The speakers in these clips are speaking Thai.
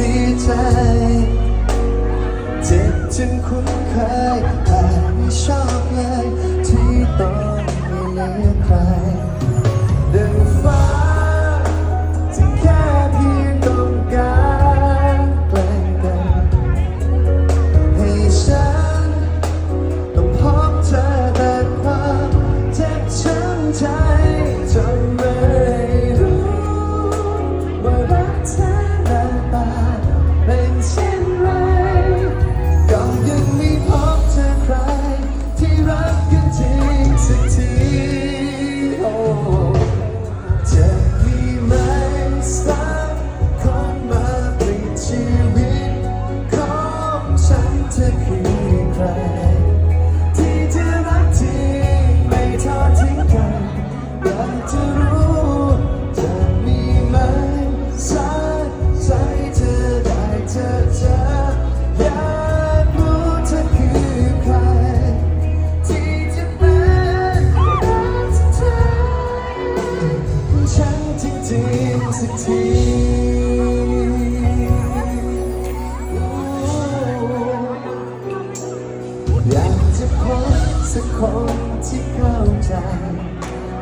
เสีใจ เจ็บจนคุ้นเคยแต่ไม่ชอบเลย ที่ต้องไม่เลือใครดังฟ้าที่แค่เพียงต้องการแกล้งกันให้ฉันต้องพบเธอแต่ความเจ็บช้ำใจ อยากจะพบสักคนที่เข้าใจ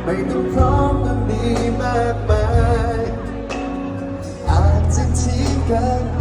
ไม่ต้องพร้อมและมีมากมาย อาจจะที่กัน